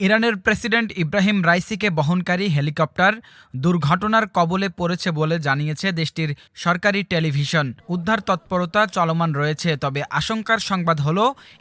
ইরানের প্রেসিডেন্ট ইব্রাহিম রাইসিকে বহনকারী হেলিকপ্টার দুর্ঘটনার কবলে পড়েছে বলে জানিয়েছে দেশটির সরকারি টেলিভিশন। উদ্ধার তৎপরতা চলমান রয়েছে, তবে আশঙ্কার সংবাদ হল,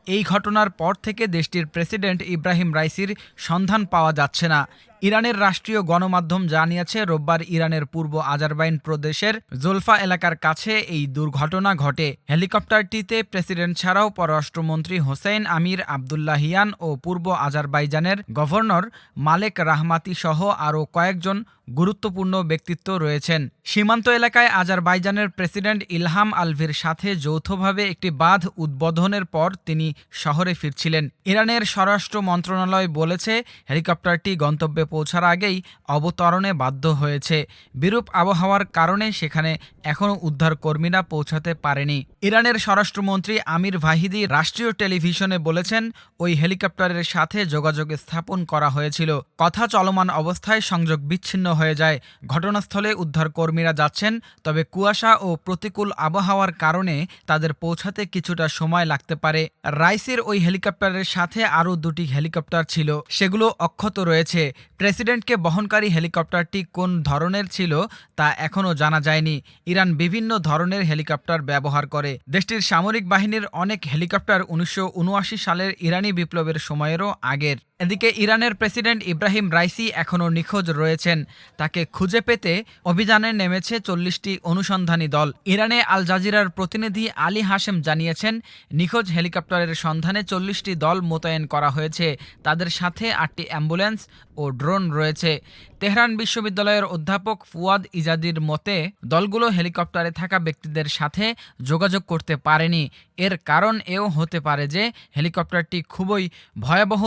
এই ঘটনার পর থেকে দেশটির প্রেসিডেন্ট ইব্রাহিম রাইসির সন্ধান পাওয়া যাচ্ছে না। ইরানের রাষ্ট্রীয় গণমাধ্যম জানিয়েছে, রোববার ইরানের পূর্ব আজারবাইন প্রদেশের জোলফা এলাকার কাছে এই দুর্ঘটনা ঘটে। হেলিকপ্টারটিতে প্রেসিডেন্ট ছাড়াও পররাষ্ট্রমন্ত্রী হোসেন আমির আবদুল্লাহিয়ান ও পূর্ব আজারবাইজানের গভর্নর মালেক রাহমাতি সহ আরও কয়েকজন গুরুত্বপূর্ণ ব্যক্তিত্ব রয়েছেন। সীমান্ত এলাকায় আজারবাইজানের প্রেসিডেন্ট ইলহাম আলভির সাথে যৌথভাবে একটি বাঁধ উদ্বোধনের পর তিনি শহরে ফিরছিলেন। ইরানের স্বরাষ্ট্র মন্ত্রণালয় বলেছে, হেলিকপ্টারটি গন্তব্যে পৌঁছার আগেই অবতরণে বাধ্য হয়েছে। বিরূপ আবহাওয়ার কারণে সেখানে এখনও উদ্ধার কর্মীরা পৌঁছাতে পারেনি। ইরানের স্বরাষ্ট্রমন্ত্রী আমির ভাহিদি রাষ্ট্রীয় টেলিভিশনে বলেছেন, ওই হেলিকপ্টারের সাথে যোগাযোগ স্থাপন করা হয়েছিল। কথা চলমান অবস্থায় সংযোগ বিচ্ছিন্ন হয়ে যায়। ঘটনাস্থলে উদ্ধার কর্মীরা যাচ্ছেন, তবে কুয়াশা ও প্রতিকূল আবহাওয়ার কারণে তাদের পৌঁছাতে কিছুটা সময় লাগতে পারে। রাইসের ওই হেলিকপ্টারের সাথে আরও দুটি হেলিকপ্টার ছিল, সেগুলো অক্ষত রয়েছে। প্রেসিডেন্টকে বহনকারী হেলিকপ্টারটি কোন ধরনের ছিল তা এখনও জানা যায়নি। ইরান বিভিন্ন ধরনের হেলিকপ্টার ব্যবহার করে। দেশটির সামরিক বাহিনীর অনেক হেলিকপ্টার উনিশশো উনআশি সালের ইরানি বিপ্লবের সময়েরও আগের। এদিকে ইরানের প্রেসিডেন্ট ইব্রাহিম রাইসি এখনও নিখোঁজ রয়েছেন। তাকে খুঁজে পেতে অভিযানে নেমেছে চল্লিশটি অনুসন্ধানী দল। ইরানে আল জাজিরার প্রতিনিধি আলী হাশেম জানিয়েছেন, নিখোঁজ হেলিকপ্টারের সন্ধানে চল্লিশটি দল মোতায়েন করা হয়েছে। তাদের সাথে আটটি অ্যাম্বুলেন্স ও ড্রোন রয়েছে। তেহরান বিশ্ববিদ্যালয়ের অধ্যাপক ফুয়াদ ইজাদির মতে, দলগুলো হেলিকপ্টারে থাকা ব্যক্তিদের সাথে যোগাযোগ করতে পারেনি। এর কারণ এও হতে পারে যে, হেলিকপ্টারটি খুবই ভয়াবহ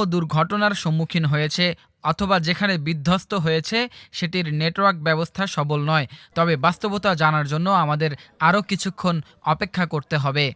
দুর্ঘটনার সম্মুখীন হয়েছে অথবা যেখানে বিধ্বস্ত হয়েছে সেটির নেটওয়ার্ক ব্যবস্থা সবল নয়। তবে বাস্তবতা জানার জন্য আমাদের আরও কিছুক্ষণ অপেক্ষা করতে হবে।